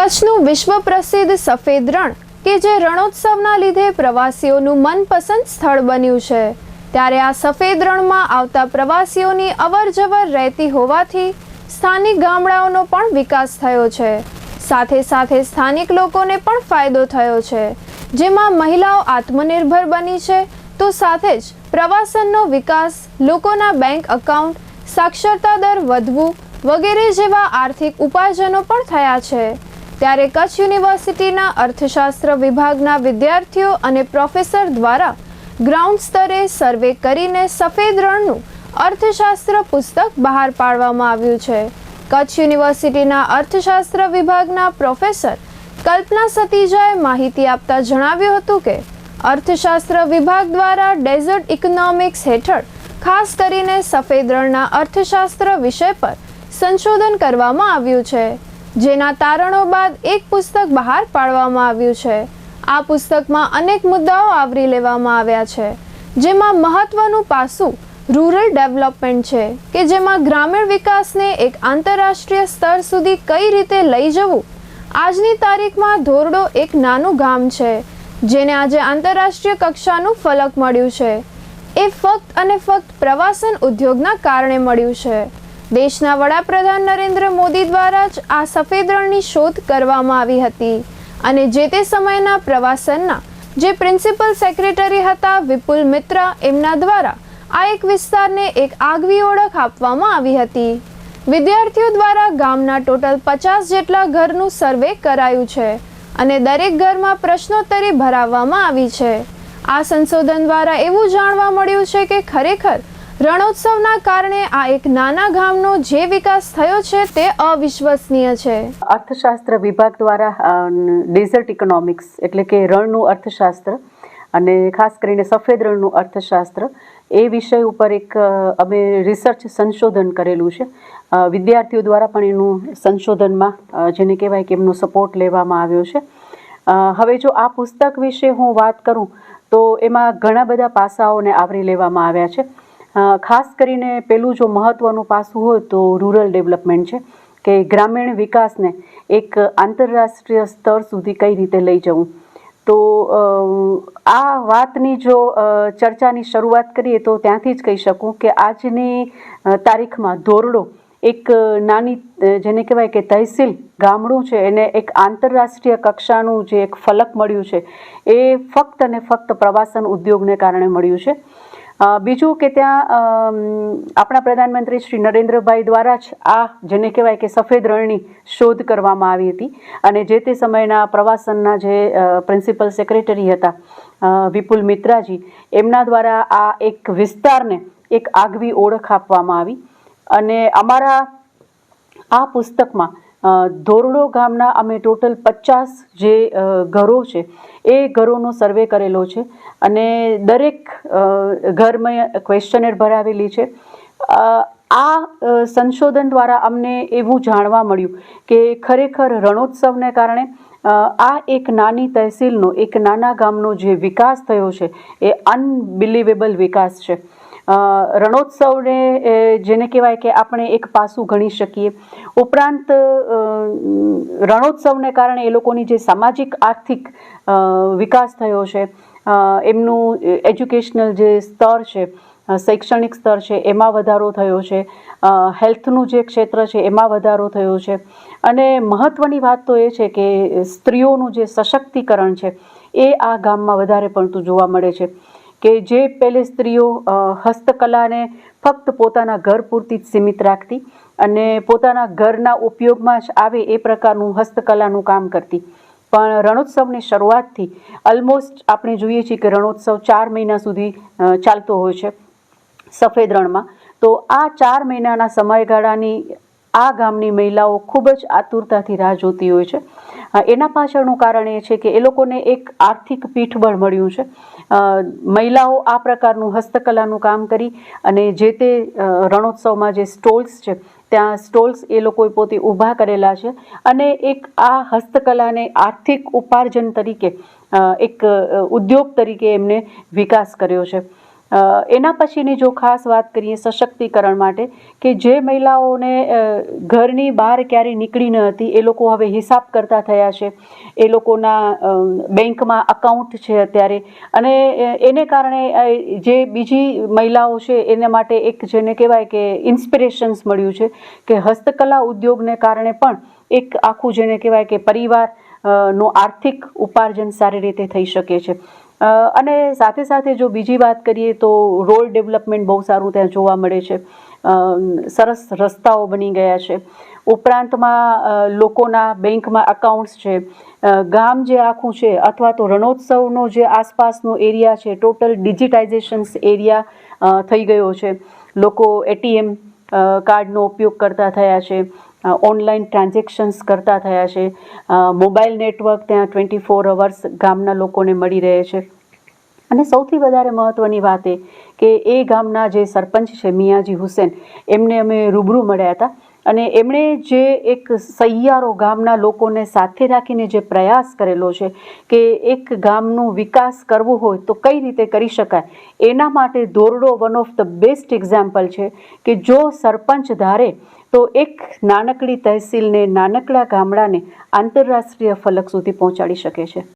કચ્છનું વિશ્વ પ્રસિદ્ધ સફેદ રણ કે જે રણોત્સવના લીધે પ્રવાસીઓનું મનપસંદ સ્થળ બન્યું છે. ત્યારે આ સફેદ રણમાં આવતા પ્રવાસીઓની અવરજવર રહેતી હોવાથી સ્થાનિક ગામડાઓનો પણ વિકાસ થયો છે. સાથે સાથે સ્થાનિક લોકોને પણ ફાયદો થયો છે. જેમાં મહિલાઓ આત્મનિર્ભર બની છે, તો સાથે જ પ્રવાસનનો વિકાસ, લોકોના બેંક એકાઉન્ટ, સાક્ષરતા દર વધવું વગેરે જેવા આર્થિક ઉપાર્જનો પણ થયા છે. ત્યારે કચ્છ યુનિવર્સિટીના અર્થશાસ્ત્ર વિભાગના વિદ્યાર્થીઓ અને પ્રોફેસર દ્વારા ગ્રાઉન્ડ સ્તરે સર્વે કરીને સફેદ રણનું અર્થશાસ્ત્ર પુસ્તક બહાર પાડવામાં આવ્યું છે. કચ્છ યુનિવર્સિટીના અર્થશાસ્ત્ર વિભાગના પ્રોફેસર કલ્પના સતીજાએ માહિતી આપતા જણાવ્યું હતું કે, અર્થશાસ્ત્ર વિભાગ દ્વારા ડેઝર્ટ ઇકોનોમિક્સ હેઠળ ખાસ કરીને સફેદ રણના અર્થશાસ્ત્ર વિષય પર સંશોધન કરવામાં આવ્યું છે. જેના તારણો બાદ એક પુસ્તક બહાર પાડવામાં આવ્યું છે. આ પુસ્તકમાં અનેક મુદ્દાઓ આવરી લેવામાં આવ્યા છે. જેમાં મહત્વનું પાસું રૂરલ ડેવલપમેન્ટ છે કે જેમાં ગ્રામીણ વિકાસને એક આંતરરાષ્ટ્રીય સ્તર સુધી કઈ રીતે લઈ જવું? આજની તારીખમાં ધોરડો એક નાનું ગામ છે, જેને આજે આંતરરાષ્ટ્રીય કક્ષાનું ફલક મળ્યું છે. એ ફક્ત અને ફક્ત પ્રવાસન ઉદ્યોગના કારણે મળ્યું છે. દેશના વડાપ્રધાન નરેન્દ્ર મોદી દ્વારા જ આ સફેદ રણની શોધ કરવામાં આવી હતી અને જે તે સમયના પ્રવાસનના જે પ્રિન્સિપલ સેક્રેટરી હતા વિપુલ મિત્રા એમના દ્વારા આ એક વિસ્તારને એક આગવી ઓળખ આપવામાં આવી હતી. વિદ્યાર્થીઓ દ્વારા ગામના ટોટલ પચાસ જેટલા ઘરનું સર્વે કરાયું છે અને દરેક ઘરમાં પ્રશ્નોત્તરી ભરાવવામાં આવી છે. આ સંશોધન દ્વારા એવું જાણવા મળ્યું છે કે ખરેખર રણોત્સવના કારણે આ એક નાના ગામનો જે વિકાસ થયો છે તે અવિશ્વસનીય છે. અર્થશાસ્ત્ર વિભાગ દ્વારા ડેઝર્ટ ઇકોનોમિક્સ એટલે કે રણનું અર્થશાસ્ત્ર અને ખાસ કરીને સફેદ રણનું અર્થશાસ્ત્ર એ વિષય ઉપર એક અમે રિસર્ચ સંશોધન કરેલું છે. વિદ્યાર્થીઓ દ્વારા પણ એનું સંશોધનમાં જેને કહેવાય કે એમનો સપોર્ટ લેવામાં આવ્યો છે. હવે જો આ પુસ્તક વિશે હું વાત કરું તો એમાં ઘણા બધા પાસાઓને આવરી લેવામાં આવ્યા છે. ખાસ કરીને પેલું જો મહત્ત્વનું પાસું હોય તો રૂરલ ડેવલપમેન્ટ છે, કે ગ્રામીણ વિકાસને એક આંતરરાષ્ટ્રીય સ્તર સુધી કઈ રીતે લઈ જવું. તો આ વાતની જો ચર્ચાની શરૂઆત કરીએ તો ત્યાંથી જ કહી શકું કે આજની તારીખમાં ધોરડો એક નાની જેને કહેવાય કે તહેસીલ ગામડું છે, એને એક આંતરરાષ્ટ્રીય કક્ષાનું જે એક ફલક મળ્યું છે, એ ફક્ત અને ફક્ત પ્રવાસન ઉદ્યોગને કારણે મળ્યું છે. બીજું કે ત્યાં આપણા પ્રધાનમંત્રી શ્રી નરેન્દ્રભાઈ દ્વારા જ આ જેને કહેવાય કે સફેદ રણની શોધ કરવામાં આવી હતી. અને જે તે સમયના પ્રવાસનના જે પ્રિન્સિપલ સેક્રેટરી હતા વિપુલ મિત્રાજી, એમના દ્વારા આ એક વિસ્તારને એક આગવી ઓળખ આપવામાં આવી. અને અમારા આ પુસ્તકમાં ધોરડો ગામના અમે ટોટલ પચાસ જે ઘરો છે, એ ઘરોનો સર્વે કરેલો છે. અને દરેક ઘરમાં ક્વેશ્ચનર ભરાવેલી છે. આ સંશોધન દ્વારા અમને એવું જાણવા મળ્યું કે ખરેખર રણોત્સવને કારણે આ એક નાની તહેસીલનો, એક નાના ગામનો જે વિકાસ થયો છે, એ અનબિલિવેબલ વિકાસ છે. રણોત્સવને જેને કહેવાય કે આપણે એક પાસું ગણી શકીએ. ઉપરાંત રણોત્સવને કારણે એ લોકોની જે સામાજિક, આર્થિક વિકાસ થયો છે એમનું એજ્યુકેશનલ જે સ્તર છે શૈક્ષણિક સ્તર છે, એમાં વધારો થયો છે. હેલ્થનું જે ક્ષેત્ર છે, એમાં વધારો થયો છે. અને મહત્ત્વની વાત તો એ છે કે સ્ત્રીઓનું જે સશક્તિકરણ છે, એ આ ગામમાં વધારે પડતું જોવા મળે છે. કે જે પહેલે સ્ત્રીઓ હસ્તકલાને ફક્ત પોતાના ઘર પૂરતી જ સીમિત રાખતી અને પોતાના ઘરના ઉપયોગમાં જ આવે એ પ્રકારનું હસ્તકલાનું કામ કરતી. પણ રણોત્સવની શરૂઆતથી ઓલમોસ્ટ આપણે જોઈએ છીએ કે રણોત્સવ ચાર મહિના સુધી ચાલતો હોય છે સફેદ રણમાં. તો આ ચાર મહિનાના સમયગાળાની આ ગામની મહિલાઓ ખૂબ જ આતુરતાથી રાહ જોતી હોય છે. એના પાછળનું કારણ એ છે કે એ લોકોને એક આર્થિક પીઠબળ મળ્યું છે. મહિલાઓ આ પ્રકારનું હસ્તકલાનું કામ કરી અને જે તે રણોત્સવમાં જે સ્ટોલ્સ છે, ત્યાં સ્ટોલ્સ એ લોકોએ પોતે ઊભા કરેલા છે અને એક આ હસ્તકલાને આર્થિક ઉપાર્જન તરીકે એક ઉદ્યોગ તરીકે એમને વિકાસ કર્યો છે. એના પછીની જો ખાસ વાત કરીએ સશક્તિકરણ માટે, કે જે મહિલાઓને ઘરની બહાર ક્યારેય નીકળી ન હતી, એ લોકો હવે હિસાબ કરતા થયા છે. એ લોકોના બેંકમાં અકાઉન્ટ છે અત્યારે. અને એને કારણે જે બીજી મહિલાઓ છે, એના માટે એક જેને કહેવાય કે ઇન્સ્પિરેશન્સ મળ્યું છે, કે હસ્તકલા ઉદ્યોગને કારણે પણ એક આખું જેને કહેવાય કે પરિવારનું આર્થિક ઉપાર્જન સારી રીતે થઈ શકે છે. અને સાથે સાથે જો બીજી વાત કરીએ તો રોડ ડેવલપમેન્ટ બહુ સારું ત્યાં જોવા મળે છે. સરસ રસ્તાઓ બની ગયા છે. ઉપરાંતમાં લોકોના બેંકમાં અકાઉન્ટ્સ છે. ગામ જે આખું છે અથવા તો રણોત્સવનો જે આસપાસનો એરિયા છે ટોટલ ડિજિટાઇઝેશન્સ એરિયા થઈ ગયો છે. લોકો એટીએમ કાર્ડનો ઉપયોગ કરતા થયા છે. ઓનલાઈન ટ્રાન્ઝેક્શન્સ કરતા થયા છે. મોબાઈલ નેટવર્ક ત્યાં ટ્વેન્ટી ફોર અવર્સ ગામના લોકોને મળી રહે છે. અને સૌથી વધારે મહત્ત્વની વાત એ કે એ ગામના જે સરપંચ છે, મિયાજી હુસેન, એમને અમે રૂબરૂ મળ્યા હતા. અને એમણે જે એક સૈયારો ગામના લોકોને સાથે રાખીને જે પ્રયાસ કરેલો છે કે એક ગામનું વિકાસ કરવું હોય તો કઈ રીતે કરી શકાય, એના માટે દોરડો one of the best example છે કે જો સરપંચ ધારે તો એક નાનકડી તહેસીલને, નાનકડા ગામડાને આંતરરાષ્ટ્રીય ફલક સુધી પહોંચાડી શકે છે.